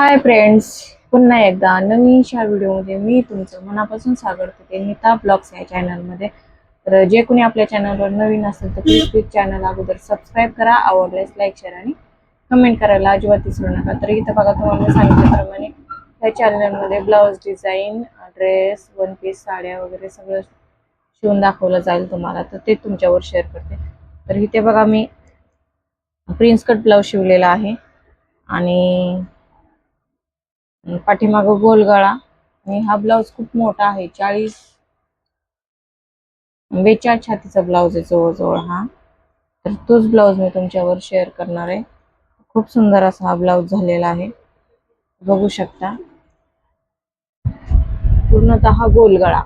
Hi friends पुन्हा एकदा नवीनशा व्हिडिओमध्ये मी तुमचं मनापासून स्वागत करते. नीता ब्लॉग्स या चॅनलमध्ये तर जे कोणी आपल्या चॅनलवर नवीन असेल तर प्लीज प्लीज चॅनल अगोदर सबस्क्राईब करा आवडल्यास लाईक शेअर आणि कमेंट करायला अजिबात विसरू नका. तर इथं बघा तुम्हाला मी सांगितल्याप्रमाणे या चॅनलमध्ये blouse design dress one piece साड्या वगैरे सगळं शिवून दाखवलं जाईल तुम्हाला. तर ते तुमच्यावर शेअर करते. तर इथे बघा मी प्रिन्स कट ब्लाऊज शिवलेला आहे. आणि पाठीमागं गोल गळा. आणि हा ब्लाऊज खूप मोठा आहे चाळीस. बेचाळीस छातीचा ब्लाऊज आहे जवळजवळ हा. तर तोच ब्लाऊज मी तुमच्यावर शेअर करणार आहे. खूप सुंदर असा हा ब्लाऊज झालेला आहे. बघू शकता. पूर्णतः गोलगळा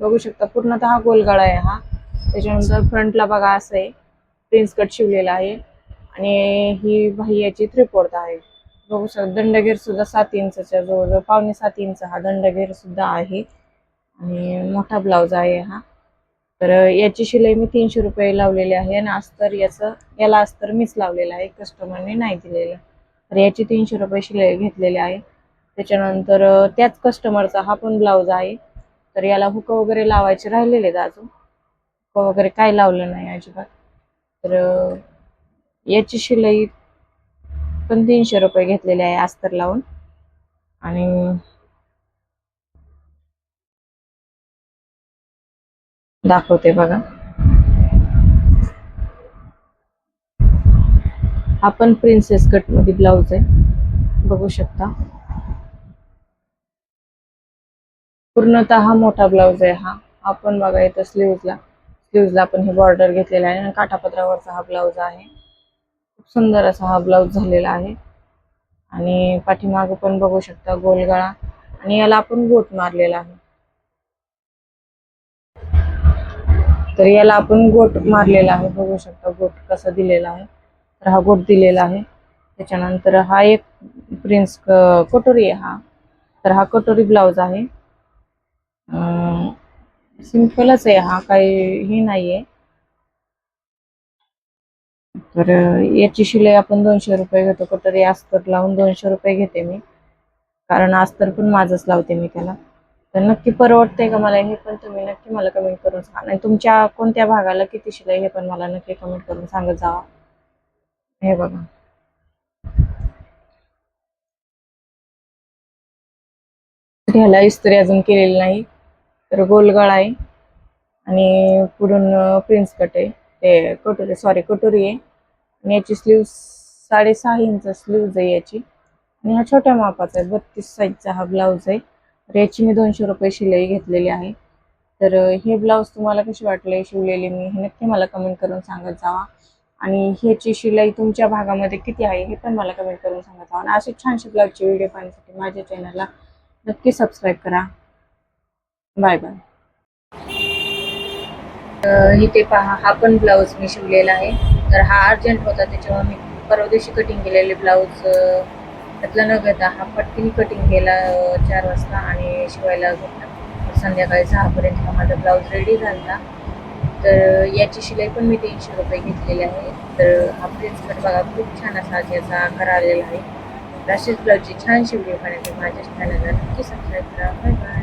बघू शकता पूर्णतः गोलगळा आहे हा. त्याच्यानंतर फ्रंटला बघा असं आहे. प्रिन्स कट शिवलेला आहे. आणि ही बाह्याची थ्री फोर्थ आहे. बघू शकता दंडगेर सुद्धा सात इंचच्या जवळजवळ पावणे सात इंच हा दंडगेर सुद्धा आहे. आणि मोठा ब्लाऊज आहे हा. तर याची शिलाई मी तीनशे रुपये लावलेली आहे आणि अस्तर याचं याला अस्तर मीच लावलेलं आहे. कस्टमरने नाही दिलेलं. तर याची तीनशे रुपये शिलाई घेतलेली आहे. त्याच्यानंतर त्याच कस्टमरचा हा पण ब्लाऊज आहे. तर याला हुक वगैरे लावायचे राहिलेले आहेत अजून. हुक वगैरे काय लावलं नाही अजिबात. तर याची शिलाई पण तीनशे रुपये घेतलेले आहे अस्तर लावून. आणि दाखवते बघा. हा पण प्रिन्सेस कटमध्ये ब्लाऊज आहे. बघू शकता. पूर्णतः हा मोठा ब्लाऊज आहे हा. आपण बघा येतो स्लीव्हजला स्लीव्हजला पण हे बॉर्डर घेतलेला आहे आणि काठापत्रावरचा हा ब्लाऊज आहे. खूप सुंदर असा हा ब्लाऊज झालेला आहे. आणि पाठीमागं पण बघू शकता गोलगळा. आणि याला आपण गोट मारलेला आहे. तर याला आपण गोट मारलेला आहे. बघू शकता गोट कसा दिलेला आहे. तर हा गोट दिलेला आहे. त्याच्यानंतर हा एक प्रिन्स कटोरी आहे हा. तर हा कटोरी ब्लाउज आहे. सिम्पलच आहे हा. काही हे नाहीये. तर याची शिलाई आपण दोनशे रुपये घेतो. कटोरी अस्तर लावून दोनशे रुपये घेते मी. कारण अस्तर पण माझंच लावते मी त्याला. तर नक्की परवडते का मला हे पण तुम्ही नक्की मला कमेंट करून सांगा. आणि तुमच्या कोणत्या भागाला किती शिलाई हे पण मला नक्की कमेंट करून सांगत जावा. हे बघा. ह्याला इस्त्री अजून केलेली नाही. तर गोलगळा आहे. आणि पुढून प्रिन्स कट आहे. ते कटोरी सॉरी कटोरी आहे. आणि याची स्लीव साडेसहा इंच स्लीव्ज आहे याची. आणि हा छोट्या मापाचा आहे बत्तीस साईजचा हा ब्लाऊज आहे. तर याची मी दोनशे रुपये शिलाई घेतलेली आहे. तर हे ब्लाऊज तुम्हाला कशी वाटले शिवलेली मी हे नक्की मला कमेंट करून सांगत जावा. आणि ह्याची शिलाई तुमच्या भागामध्ये किती आहे हे पण मला कमेंट करून सांगत जावा. आणि असे छानशे ब्लाऊजचे व्हिडिओ पाहण्यासाठी माझ्या चॅनलला नक्की सबस्क्राईब करा. बाय बाय इथे पहा हा पण ब्लाऊज मी शिवलेला आहे. तर हा अर्जंट होता त्याच्यामुळे मी परवा दिवशी कटिंग केलेले ब्लाऊज त्यातला न घेता हा पटकीने कटिंग केला चार वाजता आणि शिवायला घेतला. संध्याकाळी सहापर्यंत हा माझा ब्लाऊज रेडी झाला. तर याची शिलाई पण मी तीनशे रुपये घेतलेली आहे. तर हा प्रिन्स कट बघा खूप छान असा याचा आकार आलेला आहे. तर अशीच ब्लाऊजची छान शिवली पाहण्यासाठी माझ्या चॅनलला नक्की सबस्क्राईब करा. Bye bye